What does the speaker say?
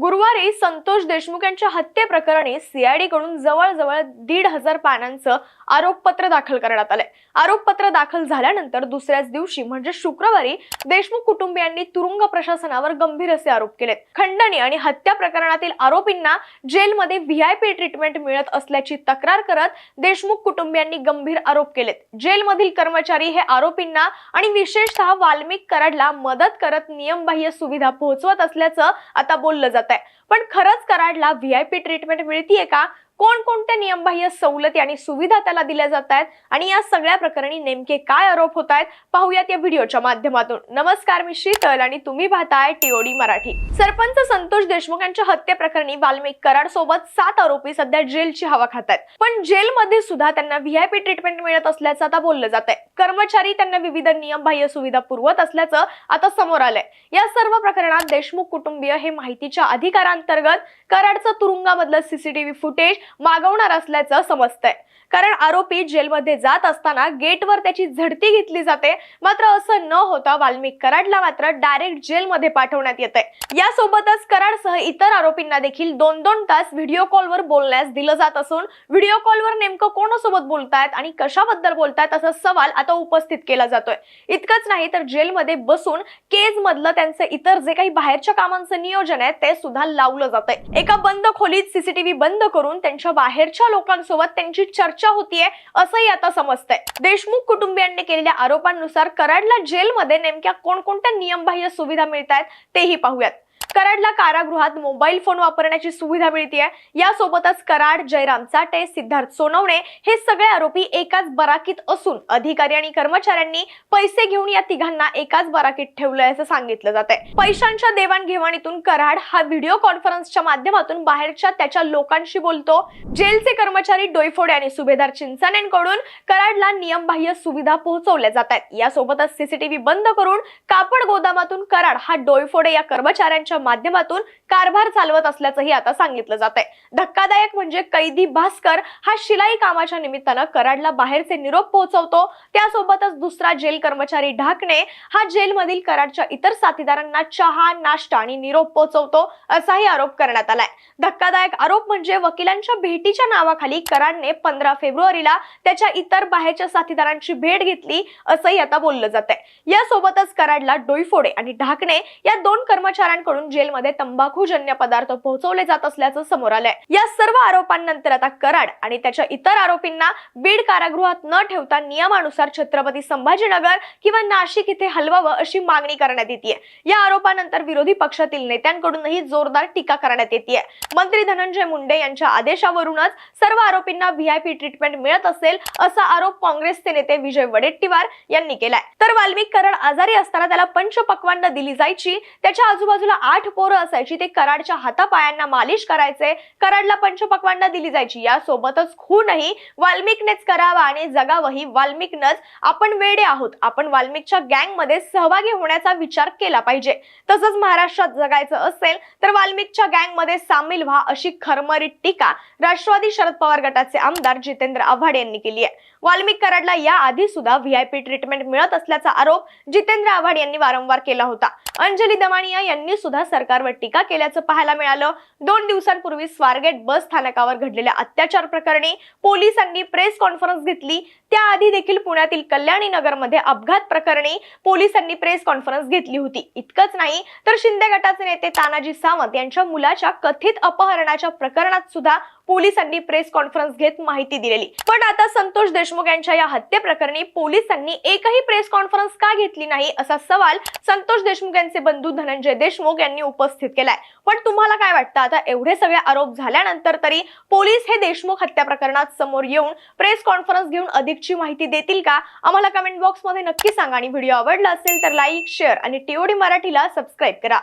गुरुवारी संतोष देशमुख यांच्या हत्येप्रकरणी सीआयडी कडून जवळजवळ दीड हजार पानांचं आरोपपत्र दाखल करण्यात आलंय. आरोपपत्र दाखल झाल्यानंतर दुसऱ्याच दिवशी म्हणजे शुक्रवारी देशमुख कुटुंबियांनी तुरुंग प्रशासनावर गंभीर असे आरोप केलेत. खंडणी आणि हत्या प्रकरणातील आरोपींना जेलमध्ये व्हीआयपी ट्रीटमेंट मिळत असल्याची तक्रार करत देशमुख कुटुंबियांनी गंभीर आरोप केलेत. जेलमधील कर्मचारी हे आरोपींना आणि विशेषतः वाल्मिक कराडला मदत करत नियमबाह्य सुविधा पोहोचवत असल्याचं आता बोललं जात आहे. पण खरंच कराडला व्हीआयपी ट्रीटमेंट मिळतीये का? कोणकोणत्या नियमबाह्य सवलती आणि सुविधा त्याला दिल्या जात आहेत? आणि या सगळ्या प्रकरणी नेमके काय आरोप होत आहेत? पाहूयात या व्हिडिओच्या माध्यमातून. नमस्कार मी शीतल आणि तुम्ही पाहताय टीओडी मराठी. सरपंच संतोष देशमुख यांच्या हत्येप्रकरणी वाल्मिक कराड सोबत सात आरोपी सध्या जेलची हवा खात आहेत. पण जेलमध्ये सुद्धा त्यांना व्हीआयपी ट्रीटमेंट मिळत असल्याचं आता बोललं जात आहे. कर्मचारी त्यांना विविध नियमबाह्य सुविधा पुरवत असल्याचं आता समोर आलंय. या सर्व प्रकरणात देशमुख कुटुंबीय हे माहितीच्या अधिकारांतर्गत कराडचं तुरुंगामधलं सीसीटीव्ही फुटेज मागवणार असल्याचं समजतंय. कारण आरोपी जेलमध्ये जात असताना गेटवर त्याची झडती घेतली जाते. मात्र असं न होता वाल्मिक कराडला मात्र डायरेक्ट जेलमध्ये पाठवण्यात येते यासोबतच कराडसह इतर आरोपींना देखील दोन दोन तास व्हिडिओ कॉलवर बोलण्यास दिलं जात असून व्हिडिओ कॉलवर नेमकं कोणासोबत बोलतायत आणि कशाबद्दल बोलतायत असा सवाल आता उपस्थित केला जातोय. इतकंच नाही तर जेलमध्ये बसून केज मधलं त्यांचं इतर जे काही बाहेरच्या कामांचं नियोजन आहे ते सुद्धा लावलं जातंय. एका बंद खोलीत सीसीटीव्ही बंद करून त्यांच्या बाहेरच्या लोकांसोबत त्यांची चर्चा होतीये असंही आता समजतंय. देशमुख कुटुंबियांनी केलेल्या आरोपांनुसार कराडला जेलमध्ये नेमक्या कोणकोणत्या नियमबाह्य सुविधा मिळत आहेत तेही पाहूयात. कराडला कारागृहात मोबाईल फोन वापरण्याची सुविधा मिळते यासोबतच कराड जयराम चाटे सिद्धार्थ सोनवणे हे सगळे आरोपी एकाच बराकीत असून अधिकारी आणि कर्मचाऱ्यांनी पैसे घेऊन या तिघांना एकाच बराकीत ठेवलंय असं सांगितलं जात आहे पैशांच्या देवाणघेवाणीतून कराड हा व्हिडिओ कॉन्फरन्सच्या माध्यमातून बाहेरच्या त्याच्या लोकांशी बोलतो. जेलचे कर्मचारी डोईफोडे आणि सुभेदार चिंचानेंकडून कराडला नियमबाह्य सुविधा पोहोचवल्या जात आहेत यासोबतच सीसीटीव्ही बंद करून कापड गोदामातून कराड हा डोईफोडे या कर्मचाऱ्यांच्या माध्यमातून कारभार चालवत असल्याचंही आता सांगितलं जात आहे धक्कादायक म्हणजे कैदी भास्कर हा शिलाई कामाच्या निमित्तानं कराडला बाहेरचे निरोप पोहोचवतो. त्यासोबतच दुसरा जेल कर्मचारी ढाकणे हा जेलमधील कराडच्या इतर साथीदारांना चहा नाश्ता आणि निरोप पोहोचवतो असाही आरोप करण्यात आलाय. धक्कादायक आरोप म्हणजे वकिलांच्या भेटीच्या नावाखाली कराडने पंधरा फेब्रुवारीला त्याच्या इतर बाहेरच्या साथीदारांची भेट घेतली असंही आता बोललं जात आहे यासोबतच कराडला डोईफोडे आणि ढाकणे या दोन कर्मचाऱ्यांकडून जेलमध्ये तंबाखूजन्य पदार्थ पोहोचवले जात असल्याचं समोर आलंय. या सर्व आरोपांनंतर आता कराड आणि त्याच्या इतर आरोपींना बीड कारागृहात न ठेवता नियमानुसार छत्रपती संभाजीनगर किंवा नाशिक इथे हलवावं अशी मागणी करण्यात येते या आरोपानंतर विरोधी पक्षातील नेत्यांकडूनही जोरदार टीका करण्यात येते मंत्री धनंजय मुंडे यांच्या आदेशावरूनच सर्व आरोपींना व्हीआयपी ट्रीटमेंट मिळत असेल असा आरोप काँग्रेसचे नेते विजय वडेट्टीवार यांनी केलाय. तर वाल्मिक कराड आजारी असताना त्याला पंचपक्वान्न दिली जायची त्याच्या आजूबाजूला आठ पोरं असायची. ते कराडच्या हातापायांना मालिश करायचे. कराडला पंचपक्वांना दिली जायची. या सोबतच खूनही वाल्मिकनेच करावा आणि जगावही वाल्मिकनच. आपण वेडे आहोत. आपण वाल्मिकच्या गँगमध्ये सहभागी होण्याचा विचार केला पाहिजे. तसंच महाराष्ट्रात जगायचं असेल तर वाल्मिक गँगमध्ये सामील व्हा अशी खरमरीत टीका राष्ट्रवादी शरद पवार गटाचे आमदार जितेंद्र आव्हाड यांनी केली आहे. वाल्मिक कराडला या आधी सुद्धा व्हीआयपी ट्रीटमेंट मिळत असल्याचा आरोप जितेंद्र आव्हाड यांनी वारंवार केला होता. अंजली दमानिया यांनी सुद्धा सरकारवर टीका केल्याचं पाहायला मिळालं. दोन दिवसांपूर्वी स्वारगेट बस स्थानकावर घडलेल्या अत्याचार प्रकरणी पोलिसांनी प्रेस कॉन्फरन्स घेतली. त्याआधी देखील पुण्यातील कल्याणी नगरमध्ये अपघात प्रकरणी पोलिसांनी प्रेस कॉन्फरन्स घेतली होती. इतकंच नाही तर शिंदे गटाचे नेते तानाजी सावंत यांनी यांच्या मुलाच्या कथित अपहरणाच्या प्रकरणात सुद्धा पोलिसांनी प्रेस कॉन्फरन्स घेत माहिती दिलेली. पण आता संतोष देशमुख यांच्या या हत्येप्रकरणी पोलिसांनी एकही प्रेस कॉन्फरन्स का घेतली नाही असा सवाल संतोष देशमुख यांचे बंधू धनंजय देशमुख यांनी उपस्थित केलाय. पण तुम्हाला काय वाटतं? आता एवढे सगळे आरोप झाल्यानंतर तरी पोलीस हे देशमुख हत्या प्रकरणात समोर येऊन प्रेस कॉन्फरन्स घेऊन अधिकची माहिती देतील का? आम्हाला कमेंट बॉक्समध्ये नक्की सांगा आणि व्हिडिओ आवडला असेल तर लाईक शेअर आणि टीओडी मराठीला सबस्क्राईब करा.